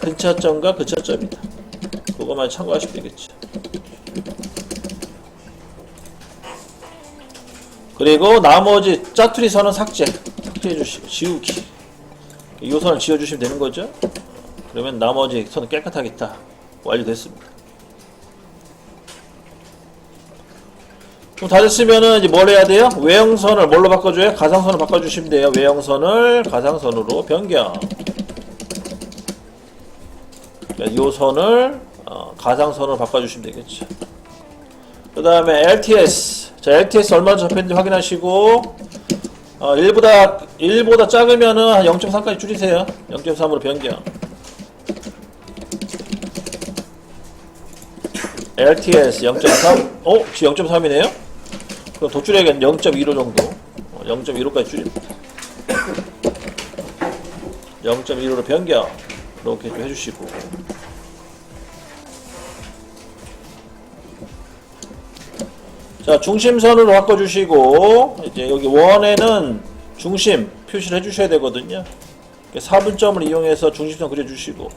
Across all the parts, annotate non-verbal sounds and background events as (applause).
근처점과 근처점이다. 그것만 참고하시면 되겠죠. 그리고 나머지 짜투리 선은 삭제. 삭제해 주시고 지우기. 이 선을 지워 주시면 되는 거죠. 그러면 나머지 선은 깨끗하게 다 완료됐습니다. 그럼 다 됐으면은 이제 뭘 해야 돼요? 외형선을 뭘로 바꿔줘요? 가상선을 바꿔주시면 돼요. 외형선을 가상선으로 변경. 그러니까 요 선을 어, 가상선으로 바꿔주시면 되겠죠. 그 다음에 LTS. 자, LTS 얼마 접했는지 확인하시고, 어, 1보다, 1보다 작으면은 한 0.3까지 줄이세요. 0.3으로 변경. LTS 0.3. 어? 지금 0.3이네요? 그럼 더 줄여야겠네. 0.15 정도. 어, 0.15까지 줄입니다. 0.15로 변경. 이렇게 좀 해주시고. 자, 중심선으로 바꿔주시고, 이제 여기 원에는 중심 표시를 해주셔야 되거든요. 4분점을 이용해서 중심선 그려주시고,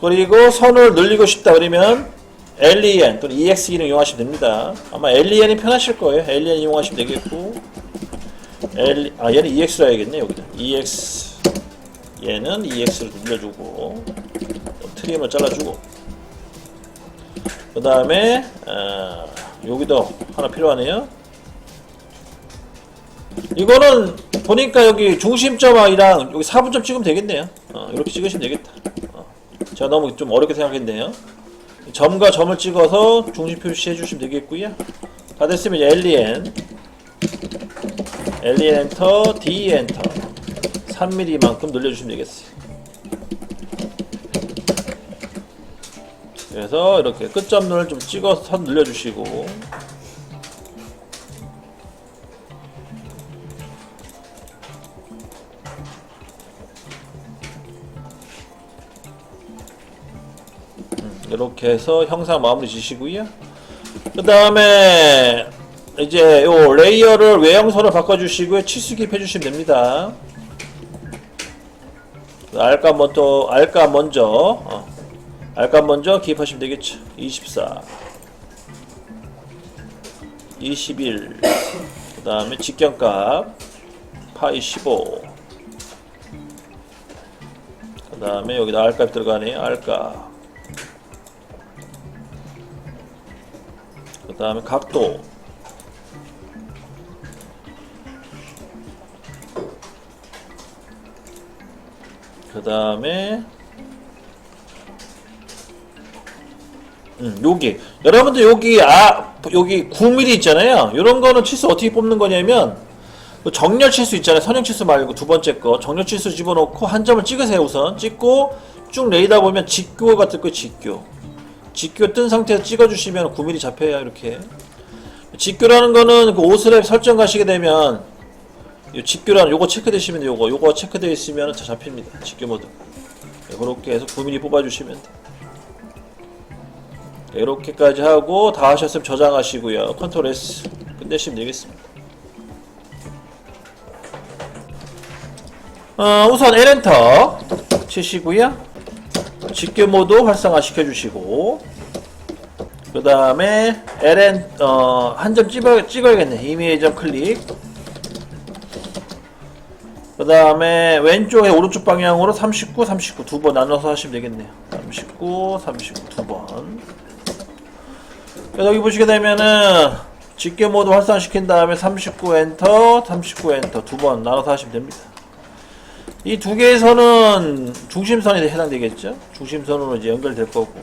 그리고 선을 늘리고 싶다 그러면 LEN 또는 EXE를 이용하시면 됩니다. 아마 LEN이 편하실 거예요. LEN 이용하시면 되겠고 L, 아 얘는 EX로 해야겠네 여기다 EX 얘는 EX로 늘려주고 트림을 잘라주고 그 다음에 어, 여기도 하나 필요하네요. 이거는 보니까 여기 중심점이랑 여기 4분점 찍으면 되겠네요. 어, 이렇게 찍으시면 되겠다. 어. 제가 너무 좀 어렵게 생각했네요. 점과 점을 찍어서 중심 표시해 주시면 되겠고요. 다 됐으면 LEN LEN 엔터 D 엔터 3mm만큼 늘려주시면 되겠어요. 그래서 이렇게 끝점을 좀 찍어서 선 늘려주시고 이렇게 해서 형상 마무리 지시고요. 그 다음에 이제 요 레이어를 외형선을 바꿔주시고요. 치수기입 해주시면 됩니다. 알까 먼저 알까 먼저 어. 알까 먼저 기입하시면 되겠죠. 24, 21, 그 다음에 직경값 파이 15. 그 다음에 여기다 알값 들어가네요. 알값. 그 다음에 각도. 그 다음에 음, 여기. 여러분들 여기 아 여기 9mm 있잖아요. 이런 거는 치수 어떻게 뽑는 거냐면 그 정렬 치수 있잖아요. 선형 치수 말고 두 번째 거. 정렬 치수 집어넣고 한 점을 찍으세요 우선. 찍고 쭉 레이다 보면 직교가 뜰 거예요 직교 직교 뜬 상태에서 찍어주시면 9mm 잡혀요 이렇게. 직교라는 거는 그 옷을 설정 가시게 되면 이 직교라는 요거 체크되시면 돼요 요거 요거 체크되어 있으면 다 잡힙니다. 직교 모드 네, 그렇게 해서 9mm 뽑아주시면 돼. 네, 이렇게까지 하고 다 하셨으면 저장하시고요. 컨트롤 S 끝내시면 되겠습니다. 어, 우선 L엔터 치시고요. 직교 모드 활성화 시켜주시고 그 다음에 LN 어, 한 점 찍어, 찍어야겠네. 이미지 점 클릭. 그 다음에 왼쪽에 오른쪽 방향으로 39, 39 두 번 나눠서 하시면 되겠네요. 39, 39 두번. 여기 보시게 되면은 직계 모드 활성화시킨 다음에 39 엔터, 39 엔터 두 번 나눠서 하시면 됩니다. 이 두 개의 선은 중심선에 해당되겠죠? 중심선으로 이제 연결될 거고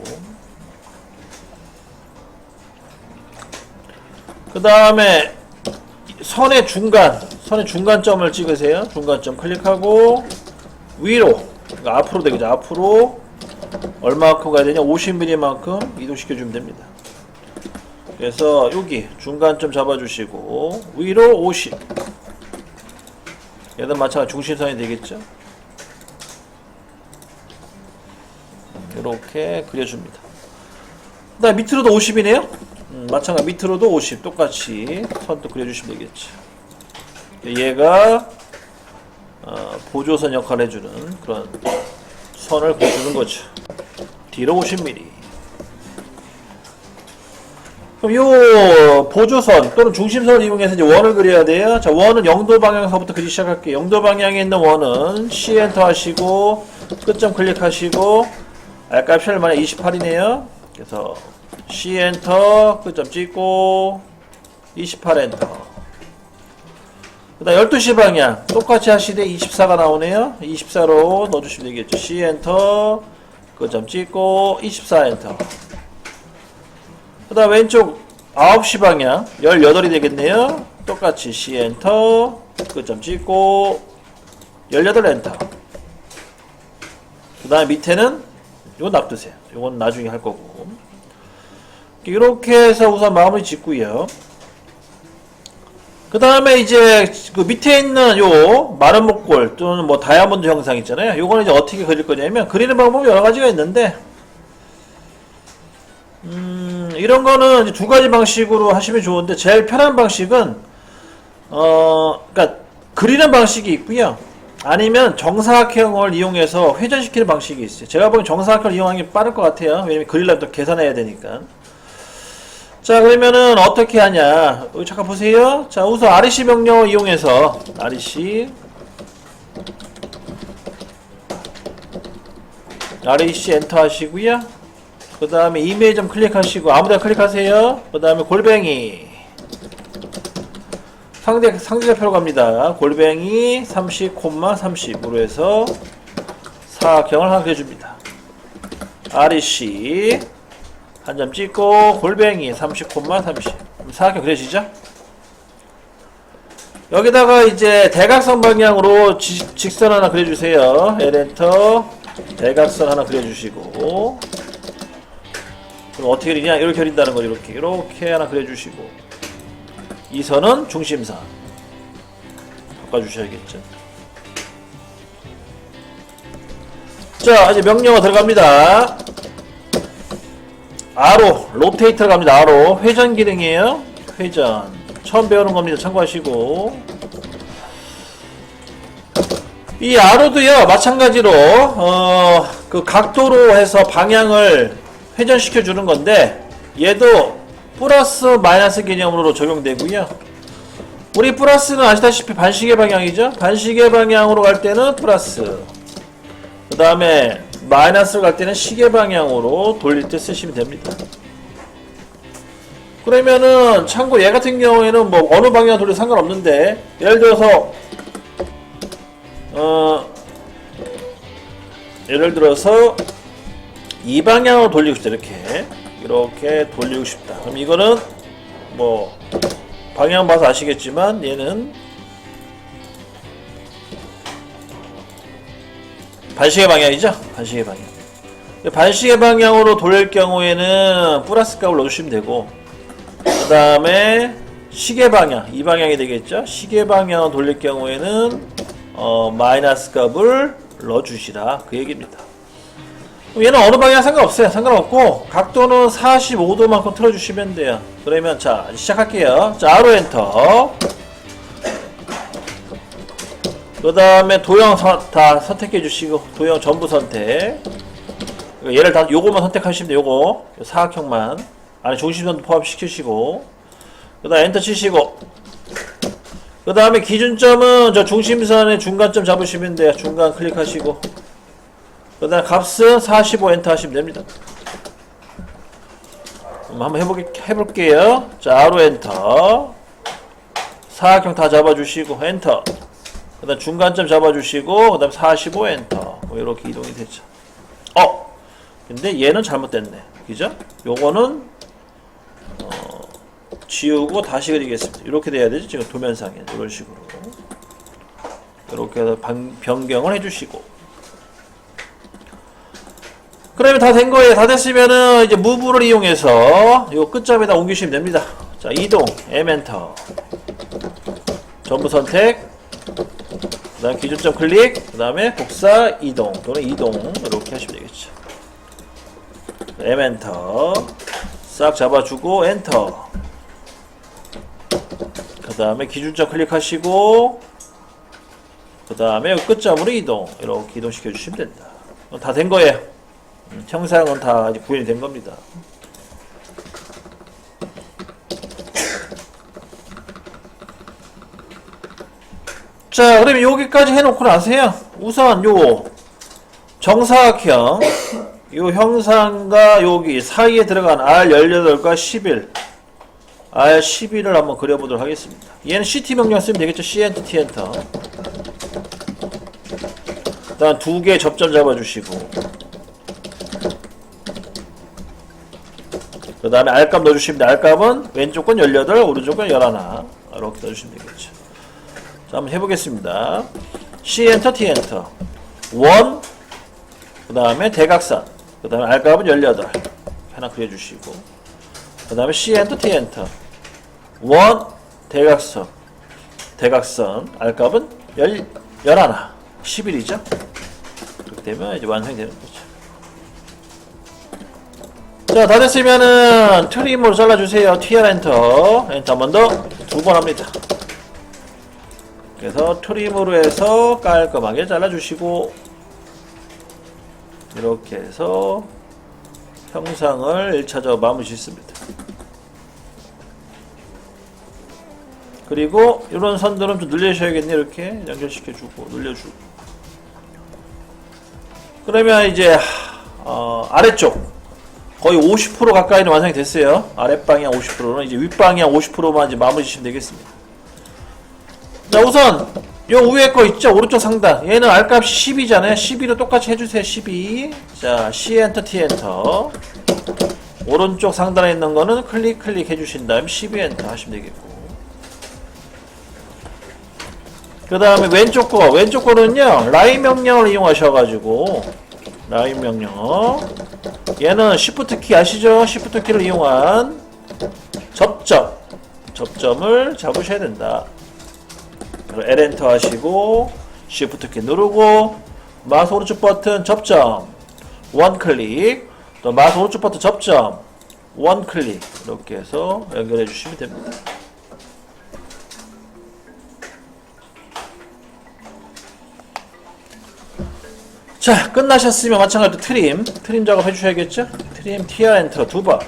그 다음에 선의 중간, 선의 중간점을 찍으세요. 중간점 클릭하고 위로, 그러니까 앞으로 되겠죠. 앞으로 얼마만큼 가야 되냐? 50mm만큼 이동시켜 주면 됩니다. 그래서 여기 중간점 잡아주시고 위로 50. 얘는 마찬가지 중심선이 되겠죠. 이렇게 그려줍니다. 그 다음 밑으로도 50이네요. 음, 마찬가지 밑으로도 50 똑같이 선도 그려주시면 되겠죠. 얘가 어, 보조선 역할을 해주는 그런 선을 그려주는 거죠. 뒤로 50mm. 그럼 요 보조선 또는 중심선을 이용해서 이제 원을 그려야 돼요. 자, 원은 영도 방향서부터 그리기 시작할게요. 영도 방향에 있는 원은 C 엔터 하시고 끝점 클릭하시고 알값 이 만약 28이네요. 그래서 C 엔터 끝점 찍고 28 엔터. 그 다음 12시 방향 똑같이 하시되 24가 나오네요. 24로 넣어주시면 되겠죠. C 엔터 끝점 찍고 24 엔터. 그 다음 왼쪽 9시 방향 18이 되겠네요. 똑같이 C 엔터 끝점 찍고 18 엔터. 그 다음 밑에는 이건 놔두세요. 이건 나중에 할 거고. 이렇게 해서 우선 마무리 짓고요. 그 다음에 이제 그 밑에 있는 요 마른 목골 또는 뭐 다이아몬드 형상 있잖아요. 요거는 이제 어떻게 그릴 거냐면 그리는 방법이 여러 가지가 있는데 음 이런 거는 두 가지 방식으로 하시면 좋은데 제일 편한 방식은 어 그러니까 그리는 방식이 있고요. 아니면 정사각형을 이용해서 회전시키는 방식이 있어요. 제가 보기엔 정사각형을 이용하는 게 빠를 것 같아요. 왜냐면 그리려면 또 계산해야 되니까. 자 그러면은 어떻게 하냐? 여기 잠깐 보세요. 자 우선 REC 명령을 이용해서 REC REC 엔터 하시고요. 그 다음에 이메일 좀 클릭하시고 아무데나 클릭하세요. 그 다음에 골뱅이. 상대 상대좌표로 갑니다. 골뱅이 30, 30으로 해서 사각형을 하나 그려줍니다. REC 한 점 찍고 골뱅이 30, 30 사각형 그려지죠? 여기다가 이제 대각선 방향으로 지- 직선 하나 그려주세요. L엔터 대각선 하나 그려주시고 그럼 어떻게 그리냐? 이렇게 그린다는 거죠. 이렇게 이렇게 하나 그려주시고 이 선은 중심선 바꿔주셔야겠죠. 자 이제 명령어 들어갑니다. 아로 로테이터 갑니다. 아로 회전 기능이에요. 회전 처음 배우는 겁니다. 참고하시고 이 아로도요 마찬가지로 어, 그 각도로 해서 방향을 회전시켜 주는 건데 얘도 플러스 마이너스 개념으로 적용되고요. 우리 플러스는 아시다시피 반시계 방향이죠. 반시계 방향으로 갈 때는 플러스 그 다음에 마이너스로 갈 때는 시계 방향으로 돌릴 때 쓰시면 됩니다. 그러면은 참고 얘 같은 경우에는 뭐 어느 방향 돌려 상관없는데 예를 들어서 어 예를 들어서 이 방향으로 돌리고 싶다 이렇게 이렇게 돌리고 싶다. 그럼 이거는 뭐 방향 봐서 아시겠지만 얘는 반시계 방향이죠? 반시계 방향. 반시계 방향으로 돌릴 경우에는 플러스 값을 넣어주시면 되고, 그 다음에 시계 방향, 이 방향이 되겠죠? 시계 방향 돌릴 경우에는 어, 마이너스 값을 넣어주시라. 그 얘기입니다. 얘는 어느 방향 상관없어요. 상관없고, 각도는 45도만큼 틀어주시면 돼요. 그러면 자, 시작할게요. 자, 아로 엔터. 그 다음에 도형 서, 다 선택해 주시고 도형 전부 선택. 얘를 다 요거만 선택하시면 돼요 요거. 요 사각형만. 안에 중심선도 포함시키시고. 그 다음 엔터 치시고. 그 다음에 기준점은 저 중심선의 중간점 잡으시면 돼요. 중간 클릭하시고. 그 다음 값은 45 엔터 하시면 됩니다. 그럼 한번 해보게, 해볼게요. 자 아로 엔터. 사각형 다 잡아주시고 엔터 그 다음 중간점 잡아주시고 그 다음 45 엔터. 뭐 이렇게 이동이 되죠. 어! 근데 얘는 잘못됐네. 그죠? 요거는 어, 지우고 다시 그리겠습니다. 이렇게 돼야 되죠 지금 도면상에. 이런 식으로. 이렇게 해서 방, 변경을 해주시고. 그러면 다 된 거예요. 다 됐으면은 이제 무브를 이용해서 요 끝점에다 옮기시면 됩니다. 자 이동 M 엔터. 전부 선택 그 다음 기준점 클릭 그 다음에 복사 이동 또는 이동 이렇게 하시면 되겠죠. M 엔터. 싹 잡아주고 엔터. 그 다음에 기준점 클릭하시고 그 다음에 끝점으로 이동. 이렇게 이동시켜 주시면 된다. 다 된 거예요. 음, 형상은 다 구현이 된 겁니다 자 그러면 여기까지 해놓고 나세요. 우선 요 정사각형 요 형상과 여기 사이에 들어간 R18과 11 R11을 한번 그려보도록 하겠습니다. 얘는 CT 명령 쓰면 되겠죠? C 엔터 T 엔터 일단 두 개 접점 잡아주시고. 그 다음에 R값 넣어주시면 돼요 R값은 왼쪽 건 18 오른쪽 건 11 이렇게 넣어주시면 되겠죠 자 한번 해보겠습니다. C 엔터 T 엔터. 1 그 다음에 대각선. 그 다음에 R값은 18 하나 그려주시고. 그 다음에 C 엔터 T 엔터. 1 대각선. 대각선. R값은 11 11이죠? 그렇게 되면 이제 완성이 되는 거죠. 자 다 됐으면은 트림으로 잘라주세요. TR 엔터. 엔터 한 번 더 두 번 합니다 그래서 트림으로 해서 깔끔하게 잘라주시고 이렇게 해서 형상을 1차적으로 마무리 짓습니다. 그리고 이런 선들은 좀 늘려주셔야겠네. 이렇게 연결시켜주고 늘려주고. 그러면 이제 어, 아래쪽. 거의 50% 가까이는 완성이 됐어요. 아랫방향 50%는. 이제 윗방향 50%만 이제 마무리 지시면 되겠습니다 자 우선 요 위에 거 있죠? 오른쪽 상단. 얘는 R값이 10이잖아요. 12로 똑같이 해주세요 12자 C 엔터 T 엔터. 오른쪽 상단에 있는 거는 클릭 클릭 해주신 다음 12 엔터 하시면 되겠고. 그 다음에 왼쪽 거. 왼쪽 거는요 라인 명령을 이용하셔가지고. 라인 명령. 얘는 Shift 키 아시죠? Shift 키를 이용한 접점. 접점을 잡으셔야 된다 L 엔터 하시고 Shift 키 누르고 마우스 오른쪽 버튼 접점. 원 클릭 또 마우스 오른쪽 버튼 접점. 원 클릭 이렇게 해서 연결해 주시면 됩니다. 자 끝나셨으면 마찬가지로 트림. 트림 작업 해주셔야겠죠? 트림 TR 엔터 두번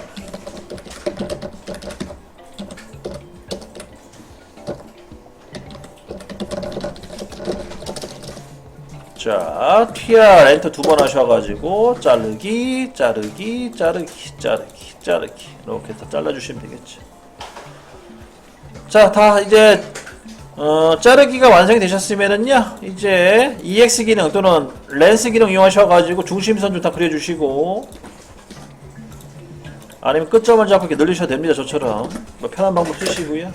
자, TR 엔터 두 번 하셔가지고 자르기, 자르기, 자르기, 자르기, 자르기 이렇게 해서 잘라주시면 되겠죠. 자, 다 이제 어, 자르기가 완성이 되셨으면은요, 이제 EX 기능 또는 렌스 기능 이용하셔가지고 중심선 좀 다 그려주시고 아니면 끝점을 잡고 이렇게 늘리셔도 됩니다. 저처럼 뭐 편한 방법 쓰시고요.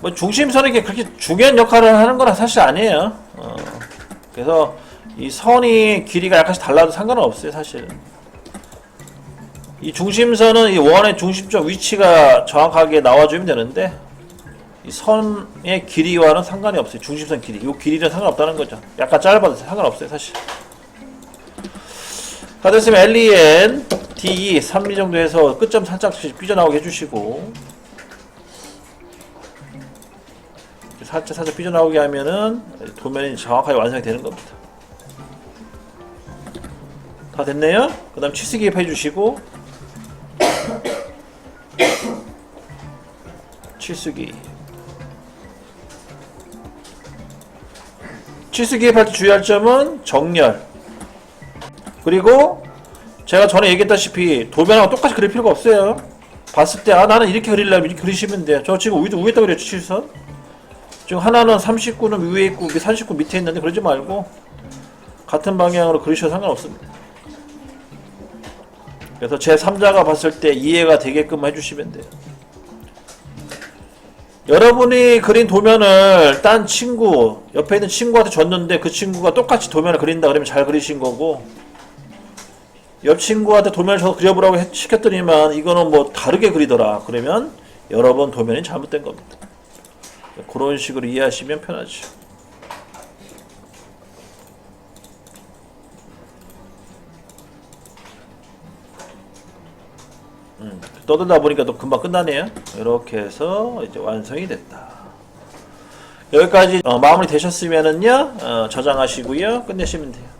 뭐 중심 선이 게 그렇게 중요한 역할을 하는 건 사실 아니에요. 어, 그래서 이 선이 길이가 약간씩 달라도 상관은 없어요, 사실. 이 중심선은 이 원의 중심점 위치가 정확하게 나와주면 되는데 이 선의 길이와는 상관이 없어요. 중심선 길이. 이 길이는 상관없다는 거죠. 약간 짧아도 상관없어요, 사실. 다 됐으면 LEN, DE 3mm 정도 해서 끝점 살짝 삐져나오게 해주시고 살짝 살짝 삐져나오게 하면은 도면이 정확하게 완성이 되는 겁니다. 다 됐네요? 그 다음 치수기 해주시고. (coughs) 치수기. 치수기 할때 주의할 점은 정렬. 그리고 제가 전에 얘기했다시피 도면하고 똑같이 그릴 필요가 없어요. 봤을 때 아 나는 이렇게 그리려면 이렇게 그리시면 돼요. 저 지금 위도 위에다 그렸죠 치선 지금 하나는 39는 위에 있고 39 밑에 있는데 그러지 말고 같은 방향으로 그리셔도 상관없습니다. 그래서 제 3자가 봤을 때 이해가 되게끔 해주시면 돼요. 여러분이 그린 도면을 딴 친구, 옆에 있는 친구한테 줬는데 그 친구가 똑같이 도면을 그린다 그러면 잘 그리신 거고 옆 친구한테 도면을 줘서 그려보라고 했- 시켰더니만 이거는 뭐 다르게 그리더라 그러면 여러 번 도면이 잘못된 겁니다. 그런 식으로 이해하시면 편하죠. 음, 떠들다 보니까 또 금방 끝나네요. 이렇게 해서 이제 완성이 됐다. 여기까지 어, 마무리 되셨으면은요 어, 저장하시고요 끝내시면 돼요.